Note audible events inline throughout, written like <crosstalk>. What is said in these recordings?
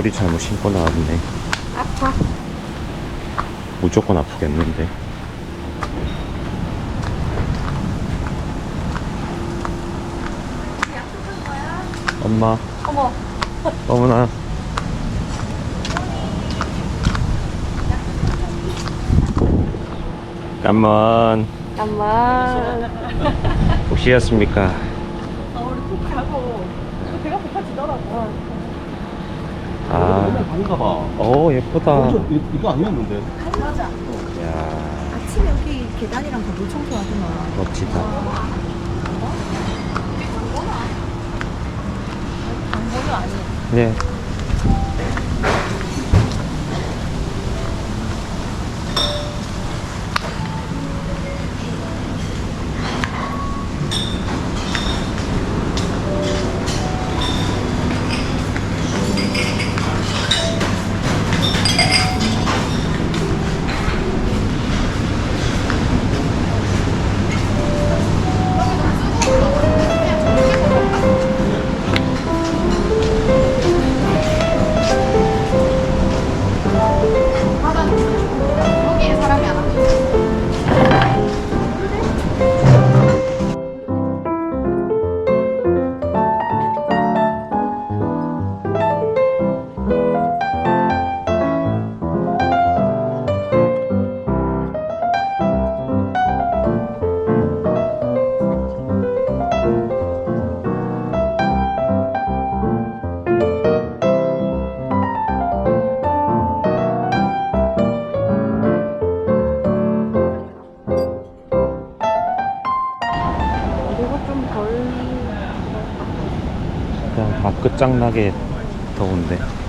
아, 쪼리 잘못 신고 나왔네. 아파. 무조건 아프겠는데. 엄마, 어머. 어머나. 깜만 잠깐만. 혹시였습니까? 아, 우리 꼭 가고. 배가 고파지더라고. 아, 아닌가 봐. 오 예쁘다. 완전 이- 이거 아니었는데. 맞아. 야 아침에 여기 계단이랑 다 물 청소하구나. 멋지다. 장본은 아니야. 네. 끝장나게 더운데.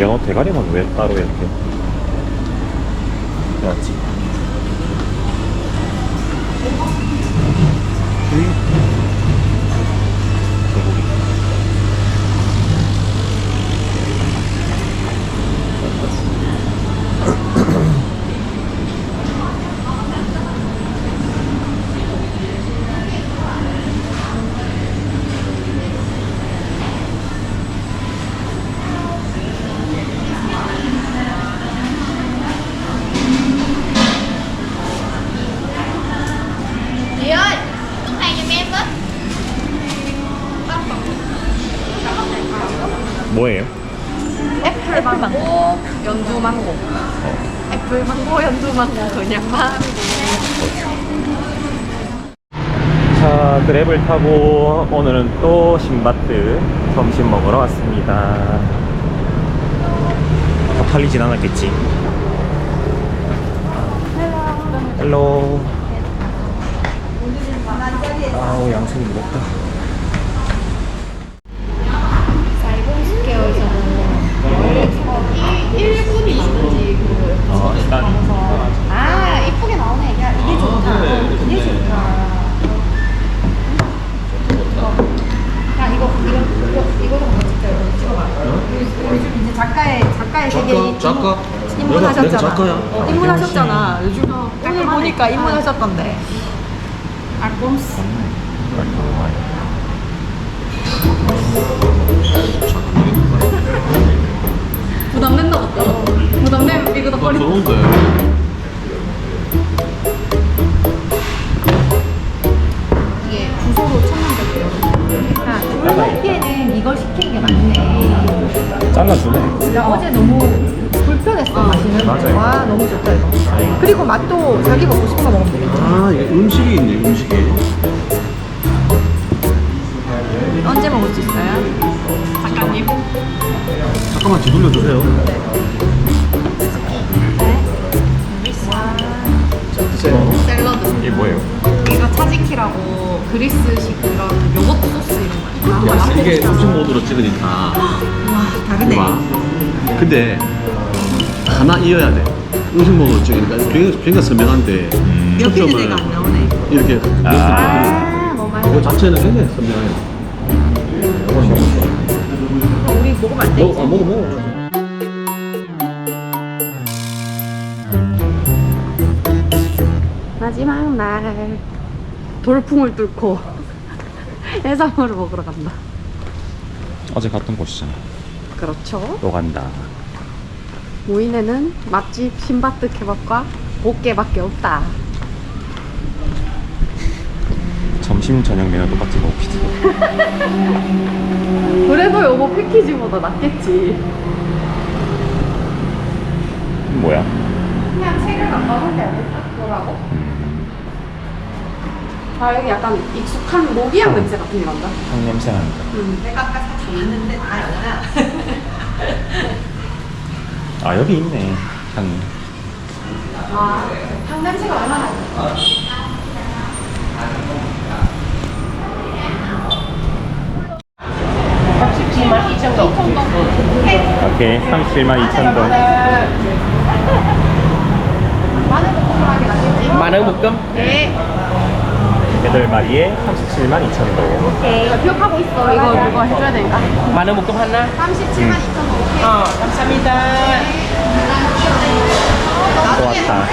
영어 대가리만 왜 따로 이렇게? 소고기. Chị ơi, tuần hàng giùm em với. 뭐예요? 애플 연두 망고, 그냥 망고. 자, 그랩을 타고 오늘은 또 신바트 점심 먹으러 왔습니다. 더 팔리진 않았겠지? 헬로. 아우, 양손이 무겁다. 이 1분이 있는지 그. 어, 일단. 아, 이쁘게 나오네. 야, 이게 좋다. 이게 좋다. 야, 이거, 이거, 이거, 이거 좀 찍자. 이거 찍어봐. 요즘 이제 작가의, 작가의 세계에 작가? 입문하셨잖아. 작가야. 어, 입문하셨잖아. 요즘 오늘 보니까 입문하셨던데. 부담된다 보다. 부담되면 이거 더 꺼리. 좋은데. 아, 둘레피에는 이걸 시킨 게 맞네. 잘라주네. 나 어제 너무 불편했어 마시는 맞아요. 거. 와 너무 좋다 이거. 그리고 맛도 자기 먹고 싶은 거 먹으면 되겠다. 아, 이게 음식이 있네, 음식이. 언제 먹을 수 있어요? 작가님. 잠깐만 뒤돌려 주세요. 드세요. 샐러드. 이게 뭐예요? 이거 차지키라고 그리스식 그런 요거트 소스 거. 아, 이게 음식 모드로 찍으니까. 와 다르네. 와. 근데 하나 이어야 돼. 음식 모드로 찍으니까 굉장히, 굉장히 선명한데 몇 초점을 개지대가 안 나오네. 이렇게 아. 뭐 이거 자체는 굉장히 선명해요. 우리 먹으면 안 먹어, 아, 먹어, 먹어. 마지막 날 돌풍을 뚫고 해산물을 먹으러 간다. 어제 갔던 곳이잖아. 그렇죠. 또 간다. 모인에는 맛집 신바트 케밥과 볶게밖에 없다. 점심, 저녁 메뉴 똑같이 먹읍시다. <laughs> 그래도 요거 패키지보다 낫겠지. 뭐야? 그냥 책을 바꿔놓은 게 아닐까? 뭐라고? 음, 아 여기 약간 익숙한 모기향 냄새 같은 게 난다. 향 냄새 난다. 음. 내가 아까 샀는데 다 여잖아. <laughs> 아, 여기 있네. 향이. 아, 향 냄새가 얼마나 나? 오케이. 37만 2천 동. 마늘 볶음하게 낫겠지? 마늘 볶음? 네. 8마리에 37만 2천 동. 오케이. 기억하고 있어. 이거 이거 해줘야 되니까. 마늘 볶음 하나? 37만 2천 원. 오케이. 어, 감사합니다. 또 왔다.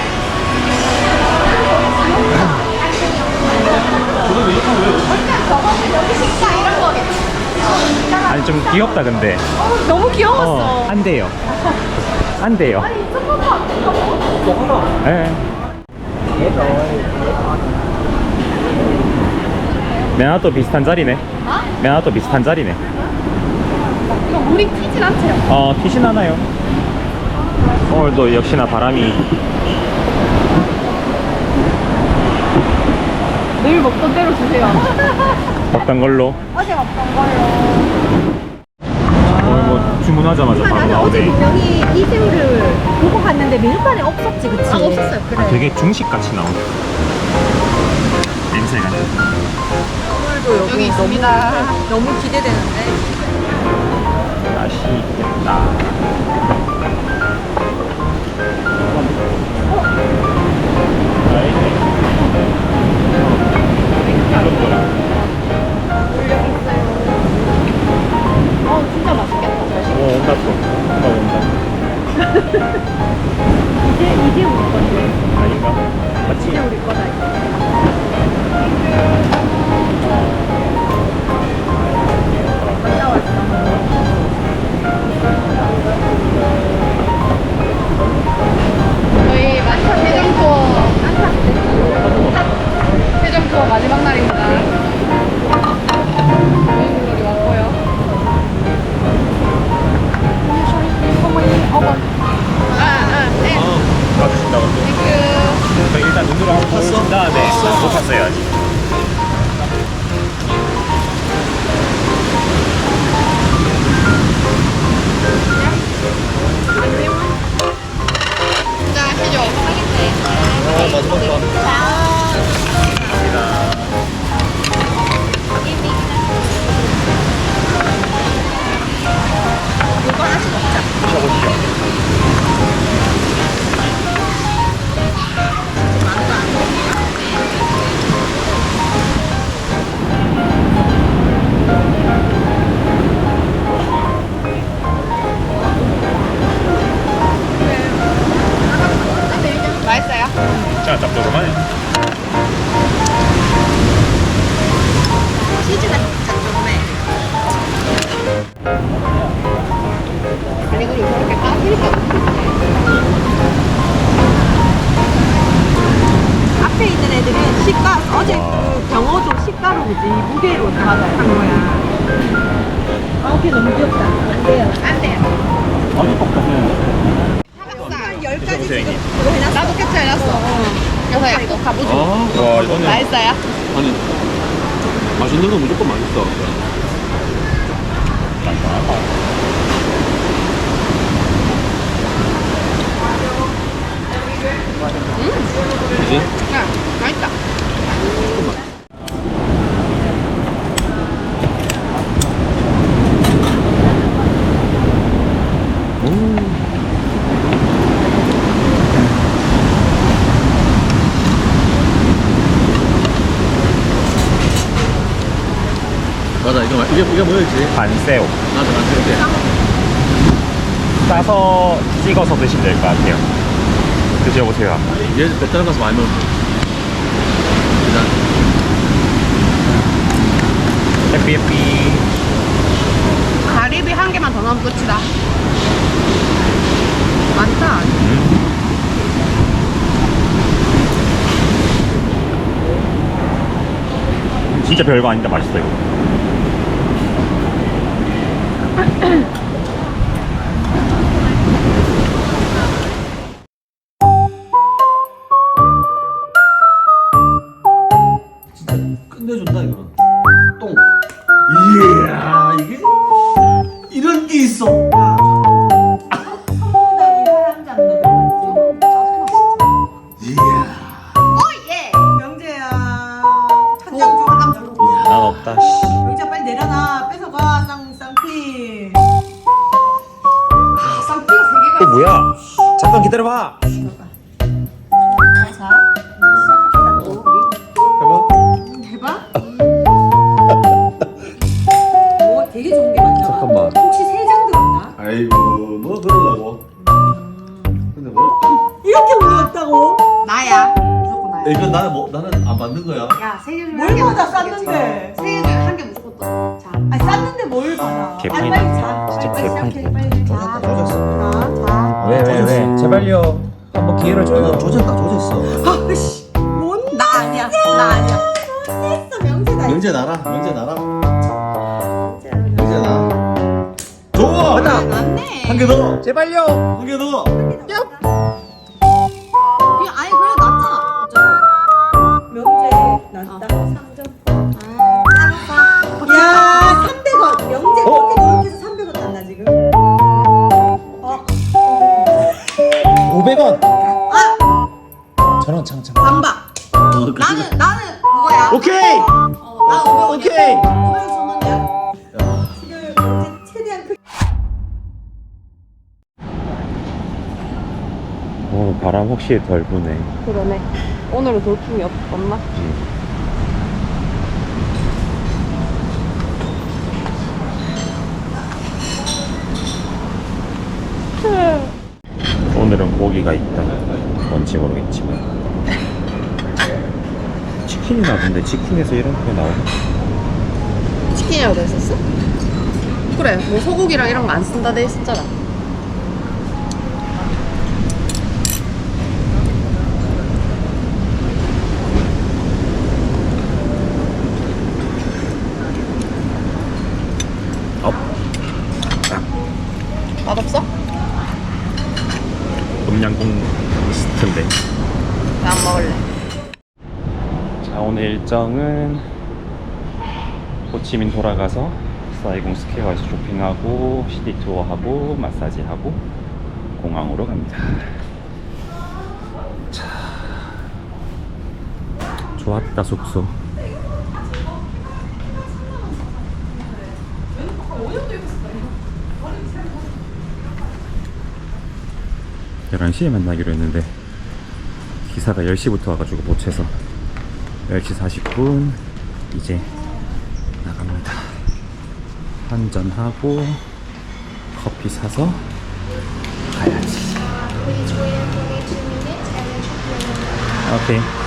저거는 여기 식사 이런 거겠지. 아니, 좀 귀엽다, 근데. 어, 너무 귀여웠어. 어, 안 돼요. 안 돼요. 아니, 안 귀여워. 예. 메나또 비슷한 자리네. 어? 메나또 비슷한 자리네. 이거 물이 튀진 않지? 어, 티신 하나요? 오늘도 역시나 바람이 늘 먹던 대로 주세요. <laughs> 먹던 걸로. 어제 먹던 걸로. 오늘 뭐 주문하자마자 바로 나는 어제 나오네. 분명히 이 새우를 보고 갔는데 메뉴판에 없었지, 그치? 아, 없었어요. 그래. 아, 되게 중식같이 나오네. 냄새가. 선물도 여기 있습니다. 너무 기대되는데. 맛있겠다. 거야. 아, 걔 너무 귀엽다. 안 돼요. 안 돼요. 아니 볶음은 한 드셔보세요 형님 나도 캡처 해놨어. 그래서 약간 가보죠. 아와 이거는 맛있어요? 아니 맛있는 건 무조건 맛있어 그지? 야, 맛있다. 이게 이게 뭐였지? 반새우. 맞아 맞아 이렇게 싸서 찍어서 드시면 될 것 같아요. 드셔보세요 얘 베트남 가서 많이 먹었어. 일단. 해피 해피 가리비 한 개만 더 넣으면 끝이다. 많다. 진짜 별거 아닌데 맛있어 이거 진짜 끝내준다 이거 똥 이야 이게 이런 게 있어 이야 명재야. 한장 줘. 한장 줘. 난 없다 씨. 명재 빨리 내려놔. 야 잠깐 기다려봐 해봐 뭐 <laughs> 되게 좋은 게 많잖아. 잠깐만. 혹시 세 장 들었나? 아이고 뭐 그러려고 근데 뭐 이렇게 올렸다고? 나야. 무조건 나야. 이거 나는 뭐 나는 안 받는 거야 야, 세 개 중에 뭘한 개. 받아, 쌌는데? 세개 중에 한 개 무조건 떠. 자. 아니 쌌는데 뭘 받아? 개판이다. 빨리 왜 제발요 한번 기회를 줘요 조졌다 조졌어 아 씨. 뭔? 나 아니야. 나 아니야. 했어 명재다. 명재 나라 명재 나라 명재 나라 좋아 맞네. 한 개 더! 제발요 한 개 더! 혹시 덜 부네 그러네. 오늘은 돌풍이 없, 없나? 오늘은 고기가 있다 뭔지 모르겠지만 치킨이나 근데 치킨에서 이런 거 나오나? 치킨이라고 돼 있었어? 그래, 뭐 소고기랑 이런 거 안 쓴다 돼 있었잖아. 업 맛없어? 똠양꿍 스트인데 나 안 먹을래. 자, 오늘 일정은 호치민 돌아가서 사이공 스퀘어에서 쇼핑하고 시티 투어하고 마사지하고 공항으로 갑니다. 자, 좋았다 숙소. 열한 시에 만나기로 했는데 기사가 10시부터 와가지고 못 채서 10시 40분 이제 나갑니다. 한잔하고 커피 사서 가야지. 오케이.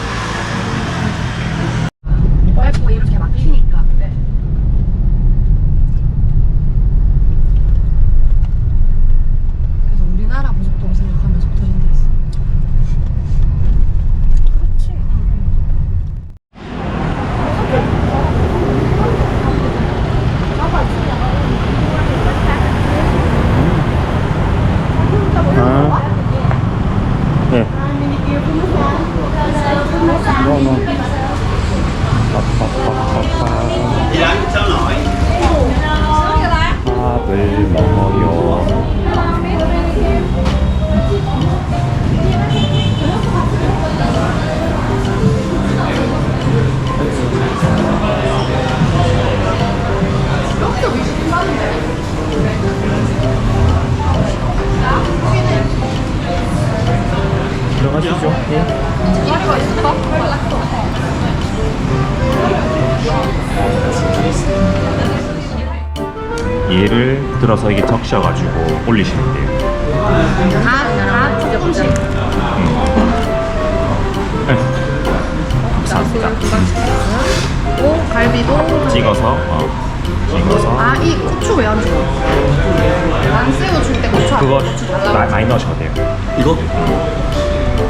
이거?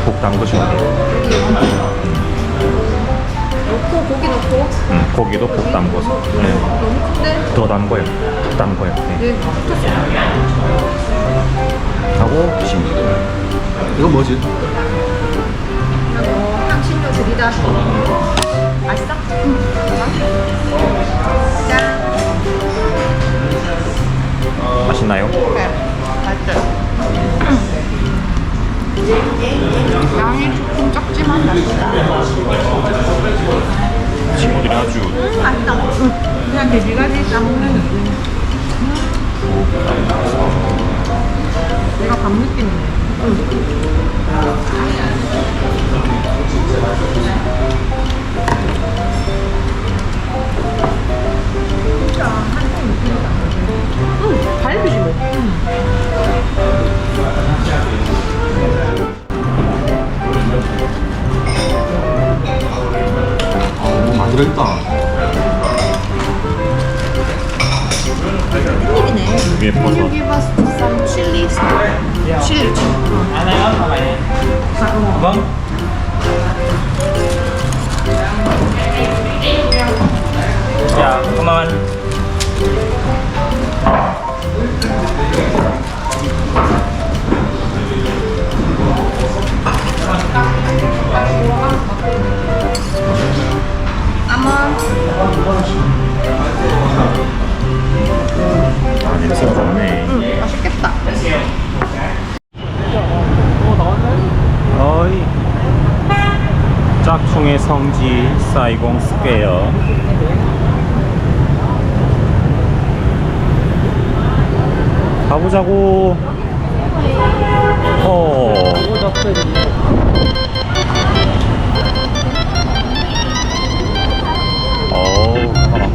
볶 담그셔도 돼요. 넣고, 고기 넣고. 음, 고기도 볶 담궈서 네. 너무 큰데? 더 담궈요. 푹 담궈요. 네. 네. 하고 돼요. 이거 뭐지? 어, 향신료 들이다. 맛있어? 응. 짠. 맛있나요? 네, 맛있어요. 양이 조금 적지만 맛있다. 친구들이 아주 음, 맛있다. 응. 그냥 돼지갈비 싸먹는 느낌. 내가 밥 느끼는데. 응, 어이 짝퉁의 성지 사이공 스퀘어. 가보자고. 어. 어우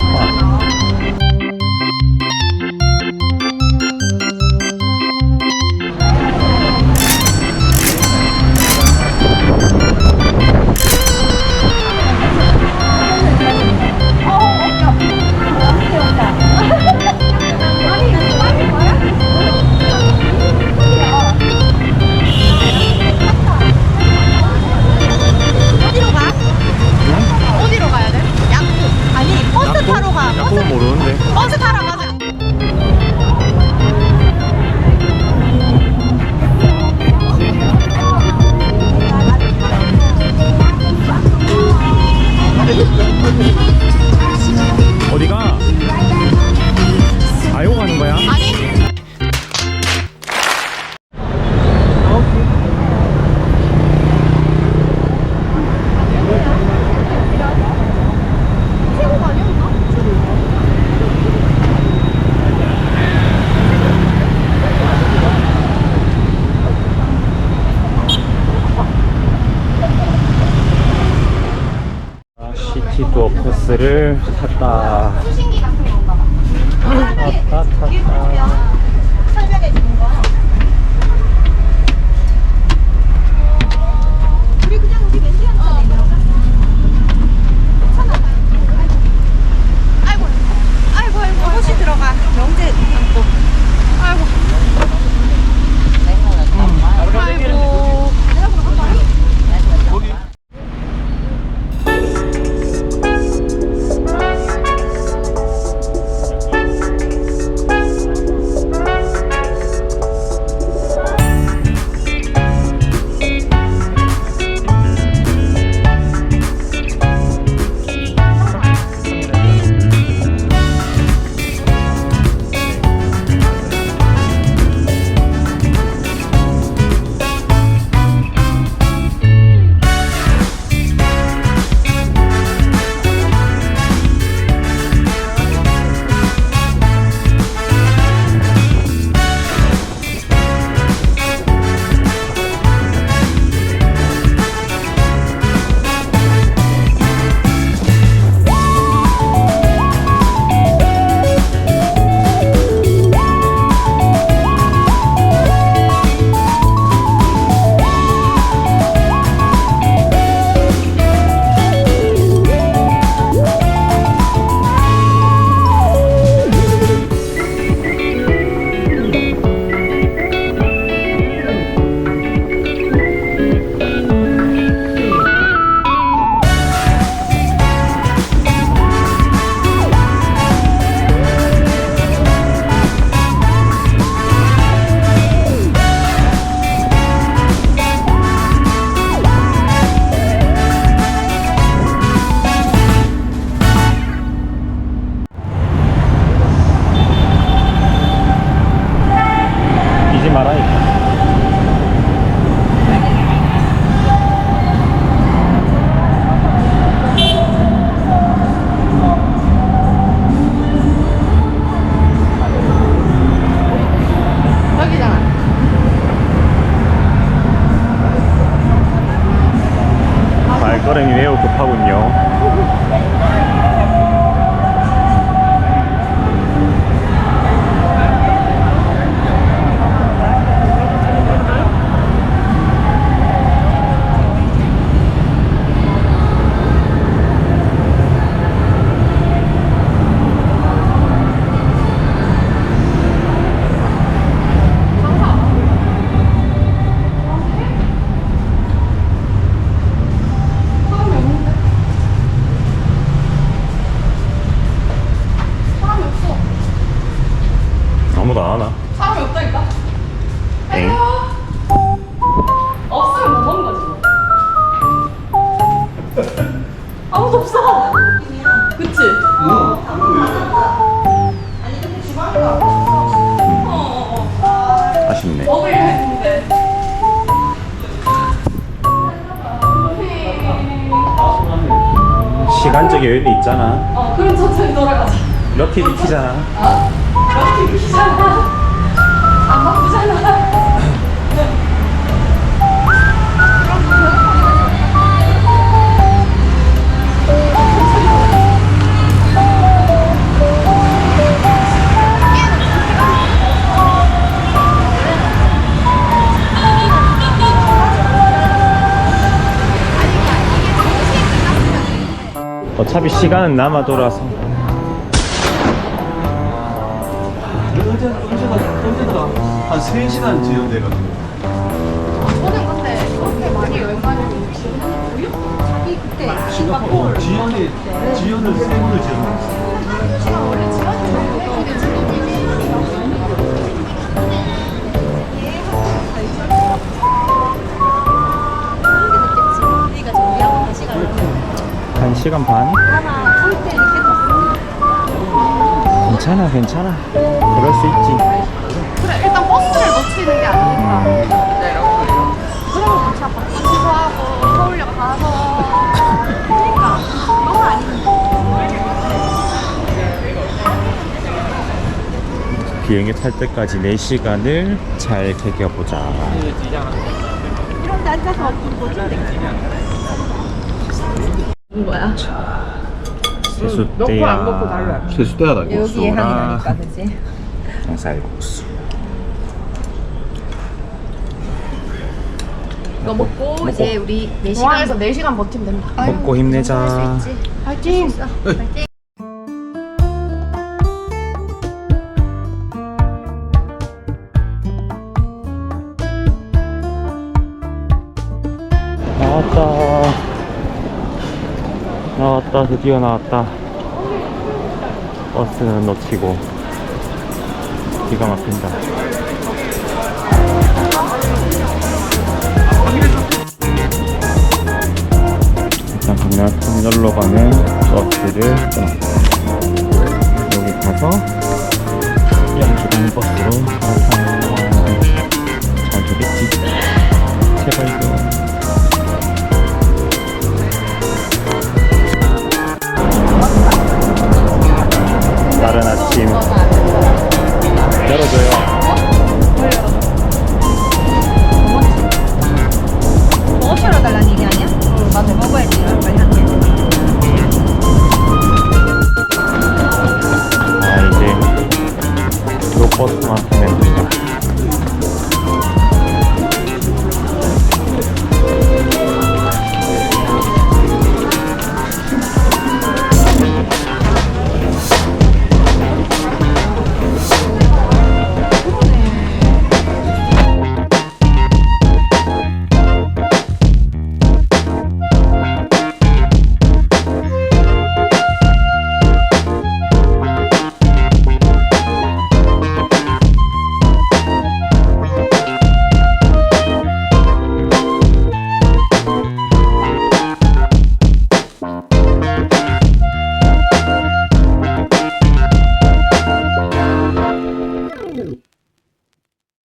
어차피 시간은 남아 돌아서. 어제 어제가 어제가 한 3시간 지연돼가지고 저는 근데 그렇게 많이 여행 가는 게 자기 그때 싱가포르 지연이 지연을 세 번을 지연 시간 반? 괜찮아 괜찮아. 그럴 수 있지. 그래 일단 버스를 놓치는 게 아니니까. 음. 네 여러분 그럼 우리 아빠 취소하고 서울역 가서 그러니까 그건 아닌데 비행기 탈 때까지 4시간을 잘 개겨보자. 이런데 앉아서 어떤 거지? 뭐야? 자, 세수대야. 안 넣고 달라. 세수대하다 이거. 여기에 향이. 나니까 그지? 쌀국수. 이거 먹고 이제 우리 4시간 공항에서 4시간 버티면 된다. 먹고 힘내자. 파이팅! 파이팅. 나왔다. 나왔다. 드디어 나왔다. 버스는 놓치고 기가 막힌다. 일단 그냥 터미널로 가는 버스를 끊었어요. 여기 가서 영주간 버스로 갈아타는 잘 되겠지? 제발 좀. 아침 열어줘요 먹어치러 달라는 얘기 아니야? 응, 맞아. 먹어야지. 빨리 한 개. 아 이제 요 버스만 타면 된다